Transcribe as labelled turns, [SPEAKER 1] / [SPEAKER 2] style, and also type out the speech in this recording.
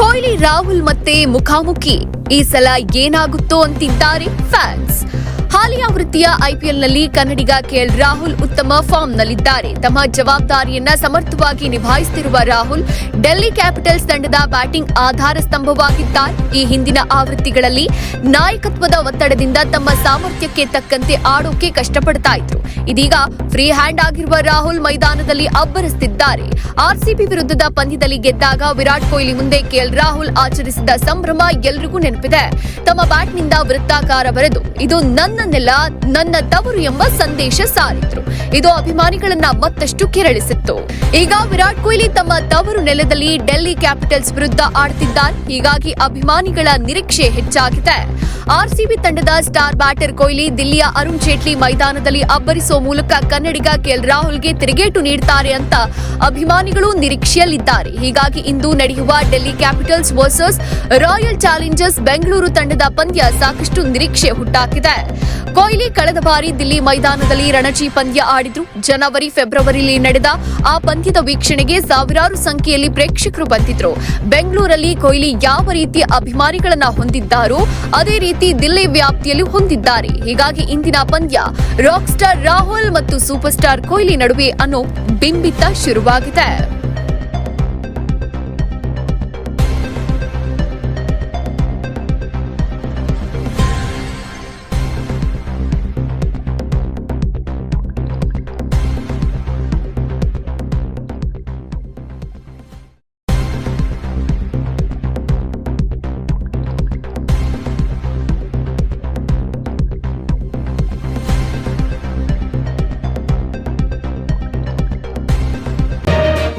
[SPEAKER 1] ಕೊಹ್ಲಿ, ರಾಹುಲ್ ಮತ್ತೆ ಮುಖಾಮುಖಿ. ಈ ಸಲ ಏನಾಗುತ್ತೋ ಅಂತಿದ್ದಾರೆ ಫ್ಯಾನ್ಸ್ ಹಾಲಿ ಆವೃತ್ತಿಯ ಐಪಿಎಲ್ನಲ್ಲಿ ಕನ್ನಡಿಗ ಕೆಎಲ್ ರಾಹುಲ್ ಉತ್ತಮ ಫಾರ್ಮ್ನಲ್ಲಿದ್ದಾರೆ. ತಮ್ಮ ಜವಾಬ್ದಾರಿಯನ್ನ ಸಮರ್ಥವಾಗಿ ನಿಭಾಯಿಸುತ್ತಿರುವ ರಾಹುಲ್, ಡೆಲ್ಲಿ ಕ್ಯಾಪಿಟಲ್ಸ್ ತಂಡದ ಬ್ಯಾಟಿಂಗ್ ಆಧಾರ ಸ್ತಂಭವಾಗಿದ್ದಾರೆ. ಈ ಹಿಂದಿನ ಆವೃತ್ತಿಗಳಲ್ಲಿ ನಾಯಕತ್ವದ ಒತ್ತಡದಿಂದ ತಮ್ಮ ಸಾಮರ್ಥ್ಯಕ್ಕೆ ತಕ್ಕಂತೆ ಆಡೋಕೆ ಕಷ್ಟಪಡ್ತಾ ಇದ್ರು. ಇದೀಗ ಫ್ರೀ ಹ್ಯಾಂಡ್ ಆಗಿರುವ ರಾಹುಲ್ ಮೈದಾನದಲ್ಲಿ ಅಬ್ಬರಿಸುತ್ತಿದ್ದಾರೆ ಆರ್ಸಿಬಿ ವಿರುದ್ಧದ ಪಂದ್ಯದಲ್ಲಿ ಗೆದ್ದಾಗ ವಿರಾಟ್ ಕೊಹ್ಲಿ ಮುಂದೆ ಕೆಎಲ್ ರಾಹುಲ್ ಆಚರಿಸಿದ ಸಂಭ್ರಮ ಎಲ್ರಿಗೂ ನೆನಪಿದೆ. ತಮ್ಮ ಬ್ಯಾಟ್ನಿಂದ ವೃತ್ತಾಕಾರ ಬರೆದು, ಇದು ನನ್ನ ನೆಲ ನನ್ನ ತವರು ಎಂಬ ಸಂದೇಶ ಸಾರಿದ್ರು. ಇದು ಅಭಿಮಾನಿಗಳನ್ನ ಮತ್ತಷ್ಟು ಕೆರಳಿಸಿತ್ತು. ಈಗ ವಿರಾಟ್ ಕೊಹ್ಲಿ ತಮ್ಮ ತವರು ನೆಲದಲ್ಲಿ ಡೆಲ್ಲಿ ಕ್ಯಾಪಿಟಲ್ಸ್ ವಿರುದ್ಧ ಆಡ್ತಿದ್ದಾರೆ ಹೀಗಾಗಿ ಅಭಿಮಾನಿಗಳ ನಿರೀಕ್ಷೆ ಹೆಚ್ಚಾಗಿದೆ. ಆರ್ಸಿಬಿ ತಂಡದ ಸ್ಟಾರ್ ಬ್ಯಾಟರ್ ಕೊಹ್ಲಿ ದಿಲ್ಲಿಯ ಅರುಣ್ ಜೇಟ್ಲಿ ಮೈದಾನದಲ್ಲಿ ಅಬ್ಬರಿಸುವ ಮೂಲಕ ಕನ್ನಡಿಗ ಕೆಎಲ್ ರಾಹುಲ್ಗೆ ತಿರುಗೇಟು ನೀಡುತ್ತಾರೆ ಅಂತ ಅಭಿಮಾನಿಗಳು ನಿರೀಕ್ಷೆಯಲ್ಲಿದ್ದಾರೆ. ಹೀಗಾಗಿ ಇಂದು ನಡೆಯುವ Delhi Capitals versus Royal Challengers Bengaluru ತಂಡದ ಪಂದ್ಯ ಸಾಕಷ್ಟು ನಿರೀಕ್ಷೆ ಹುಟ್ಟಾಕಿದೆ. ಕೊಹ್ಲಿ ಕಳೆದ ಬಾರಿ ದಿಲ್ಲಿ ಮೈದಾನದಲ್ಲಿ ರಣಜಿ ಪಂದ್ಯ ಆಡಿದ್ರು. ಜನವರಿ, ಫೆಬ್ರವರಿಯಲ್ಲಿ ನಡೆದ ಆ ಪಂದ್ಯದ ವೀಕ್ಷಣೆಗೆ ಸಾವಿರಾರು ಸಂಖ್ಯೆಯಲ್ಲಿ ಪ್ರೇಕ್ಷಕರು ಬಂದಿದ್ರು. ಬೆಂಗಳೂರಲ್ಲಿ ಕೊಹ್ಲಿ ಯಾವ ರೀತಿಯ ಅಭಿಮಾನಿಗಳನ್ನ ಹೊಂದಿದ್ದಾರೋ, ಅದೇ ರೀತಿ ದಿಲ್ಲಿ ವ್ಯಾಪ್ತಿಯಲ್ಲಿ ಹೊಂದಿದ್ದಾರೆ. ಹೀಗಾಗಿ ಇಂದಿನ ಪಂದ್ಯ ರಾಕ್ ಸ್ಟಾರ್ ರಾಹುಲ್ ಮತ್ತು ಸೂಪರ್ ಸ್ಟಾರ್ ಕೊಹ್ಲಿ ನಡುವೆ ಅನ್ನೋ ಬಿಂಬಿತ ಶುರುವಾಗಿದೆ.